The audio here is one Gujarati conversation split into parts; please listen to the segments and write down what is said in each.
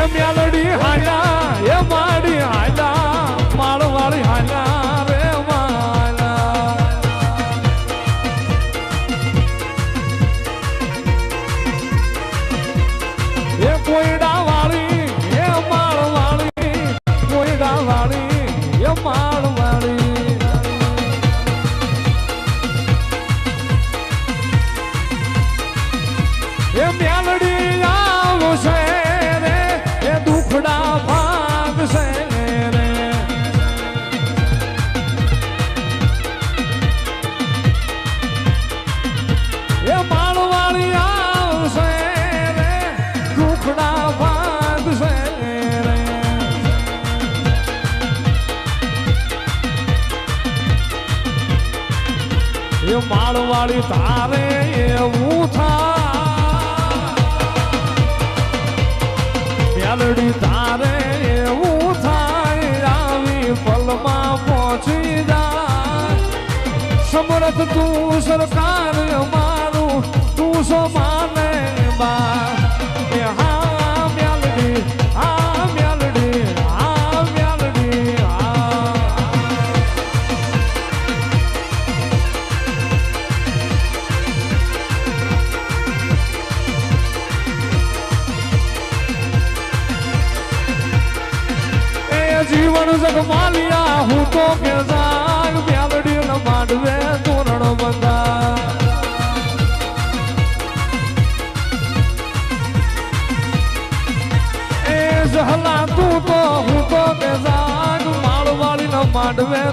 એ મ્યાલડી હાલા એ માડી હાલા માળવાળી તારે એવું થાય. આવી પલમાં પહોંચી જા સમરથ તું સરકાર મારું તું કે જાગ બ્યાલડી ન બંધા એ જહલા તું તો હું તો કે માંડવે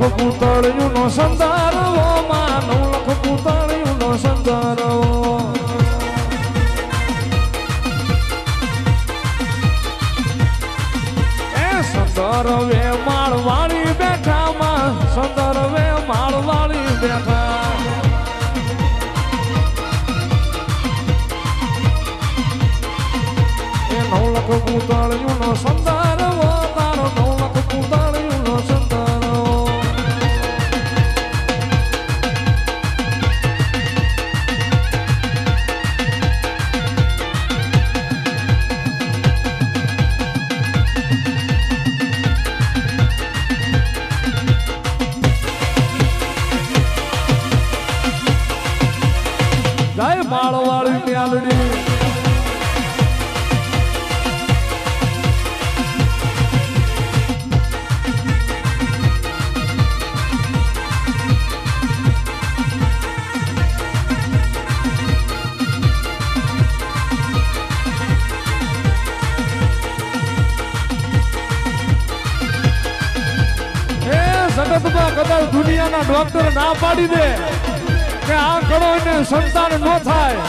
નવલખ પૂતળિયું નો સંતારવો માં નવલખ પૂતળિયું નો સંતારવો એ સંદરવે માળવાળી બેઠા માં સંદરવે માળવાળી બેઠા એ નવલખ પૂતળિયું નો ડોક્ટર ના પાડી દે કે આ કરો એને સંતાન ન થાય.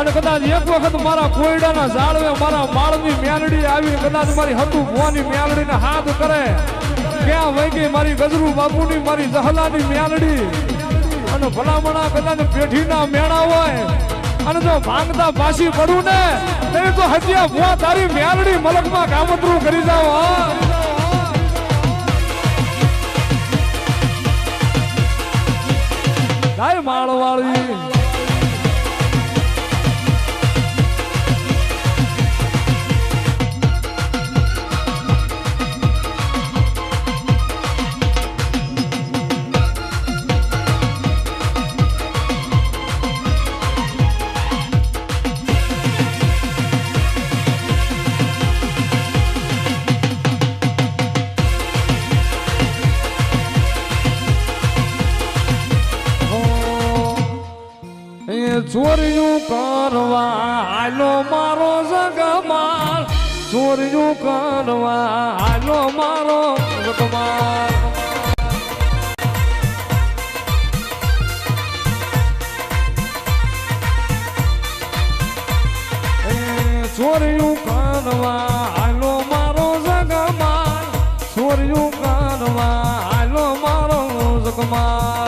અને કદાચ એક વખત મારા કોયડાના ઝાડવે મારા માળની મ્યાલડી આવી કદાચ મારી હતું ભુવાની મ્યાલડીને હાથ કરે. ક્યાં વહી મારી ગજરુ બાપુની, મારી જહલાની મ્યાલડી અને ભલામણા કદાચ પેઢીના મેળા હોય. અને જો ભાંગતા પાછી પડું ને નહીં તો આ ભુવા તારી મ્યાલડી મલકમાં કામતરું કરી જાવ હા? ગાય માળવાળી. ચોર્યું કરવા હાલો મારો જગમાલ. ચોર્યું કરવા હાલો મારો જગમાલ. સોર્યું કરવા હાલો મારો જગમાલ. સોર્યું કરવા હાલો મારો જગમાર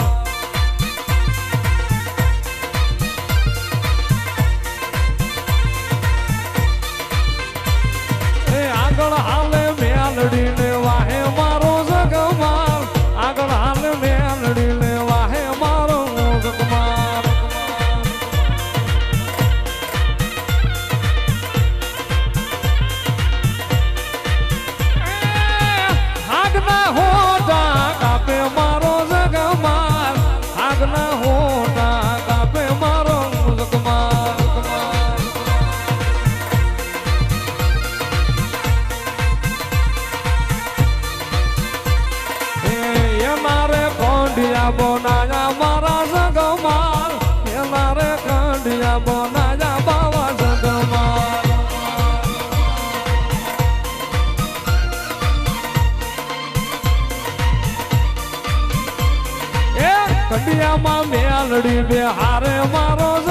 એ કંડિયામાં મેલડી બે હારે મારો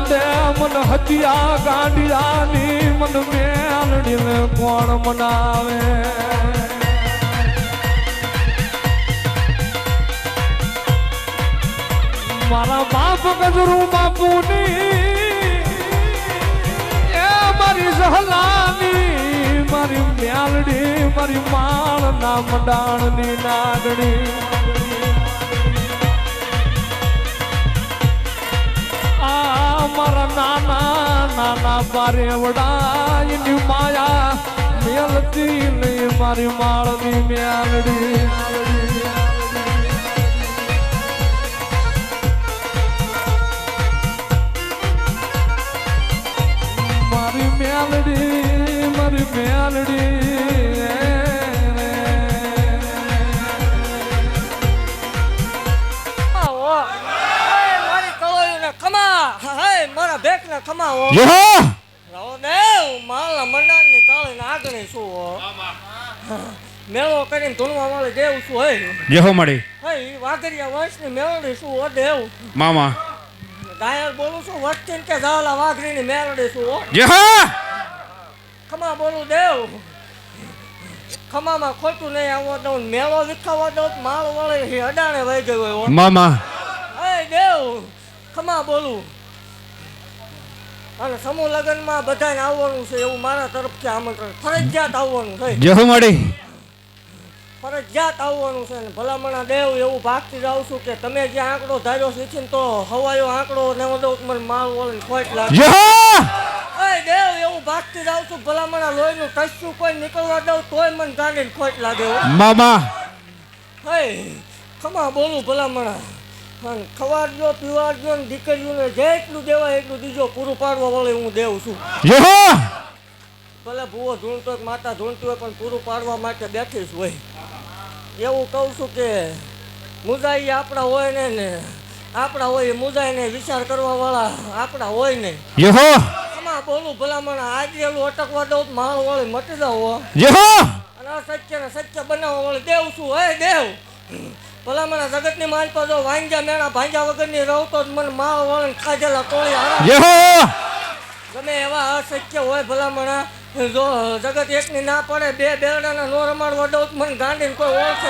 સંડે મન હતિયા ગાંડિયાની મન મેલડી લે કોણ મનાવે? મારા બાપ ગજરું બાપુની એ મારી સહલાની મારી મ્યાલડી મારી માળ ના મડાણની નાગડી નાના નાના બારેવડા એની માયા મેલતી નહીં મારી માળની મ્યાલડી મારી મેલડી મારી મેલડી. હે, મારી બેક ખમા હો યહો રહો દેવ માલા મંડાણની કાળીને આગળ શું હો. મેળો કરીને ધૂળવા વાળી દેવ શું હે. જેહો મળી. હે વાઘરિયા વંશની મેળડી શું હો દેવ. મામા. ગાયર બોલું છું વસ્તીને કે જાવલા વાઘરીની મેળડી શું હો. જેહો ખમા બોલું દેવ. ખમામાં ખોટું નહીં આવવા દઉં મેળો વિખાવા દઉં તો માળ વાળી અડાણે વહી ગયો મામા. હે દેવ. ખમા બોલું. અને સમૂહ લગ્નમાં બધાને આવવાનું છે એવું મારા તરફથી આમંત્રણ. ફરજિયાત આવવાનું છે. જો મળી. ફરજિયાત આવવાનું છે ને ભલામણા દેવ એવું ભાગતી જાઉં છું કે તમે જે આંકડો ધાર્યો શીખીને તો હવાયો આંકડો ને તો મને માલ વળીને ખોટ લાગે. દેવ એવું ભાગતી જાઉં છું ભલામણા લોહીનું ટસ્યું કોઈ નીકળવા દઉં તોય મને ગાંડીને ખોટ લાગે. મામા. હે ખમા બોલું ભલામણા. અને ખવાડજો પીવાડજો ને દીકરીઓને જેટલું દેવાય એટલું દીજો પૂરું પાડવા વળે હું દેવ છું. ભલે ભૂવો ધૂણતો હોય, માતા ધૂણતી હોય પણ પૂરું પાડવા માટે બેઠી જ હોય. એવું કહું છું કે મુજાઈ આપણા હોય ને ને આપણા હોય એ મુજાઈને વિચાર કરવા વાળા આપણા હોય ને. આમાં બોલું ભલામણ આજે એલું અટકવા દઉં માળ વાળી મટી જાવ અને અસત્ય ને સત્ય બનાવવા વાળી દેવ છું હે દેવ. ભલામણ જગતની માલ પર જો વાંગ્યા મેણા વગર વગરની રહું તો મને માળ વળણ ખાધેલા હારા. ગમે એવા અશક્ય હોય ભલામણા જો જગત એકની ના પડે બે બેરડાના નો રમાડ વડો મને ગાંડીને કોઈ ઓળખે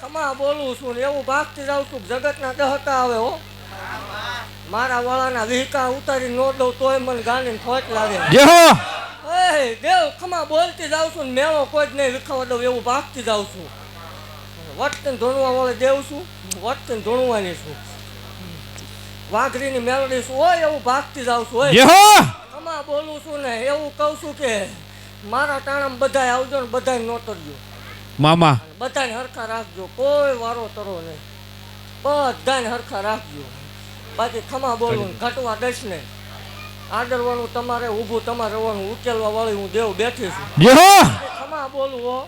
તમા બોલું છું ને એવું ભાગતી જાઉં છું જગતના દહતા આવે હો. મારા વાળાના વિહકા ઉતારી નો દઉં તોય મને ગાંડીને ખોટ લાગે. દેવ ખમા બોલતી જાઉં છું ને મેળો કોઈ જ નહીં વિખાવા દઉં એવું ભાગતી જાઉં છું. વટને ધોણવા વાળે દેવ છું વટને ધોણવાની છું. વાઘરીની મેલડી છું હોય એવું ભાગતી જાઉં છું હોય ખમા બોલું છું ને એવું કહું છું કે મારા ટાણામાં બધાય આવજો ને બધા નોતરજો મામા. બધાને હરખા રાખજો કોઈ વારો તરો નહીં. બધાને હરખા રાખજો. બાકી ખમા બોલું ને ઘટવા દઈશ ને. આદરવાનું તમારે ઊભું તમારે રહેવાનું ઉકેલવા વાળી હું દેવ બેઠી છું. ખમા બોલું હો.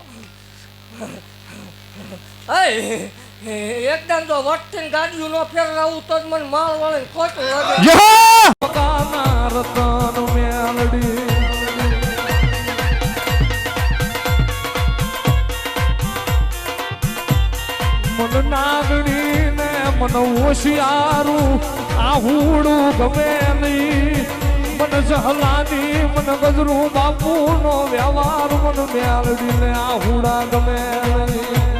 અય એકદમ જો વટતી ગાડીઓ નો ફેરવાવું તો મને માલ વાળે ખોટું લાગે. રતન મેલડી. મન નાગણી ને મન હોશિયારું આહુડું ગમે નહીં. મન જહલાની મન ગજરું બાપુ નો વ્યવહાર મન મેળવી ને આહુડા ગમે નહીં.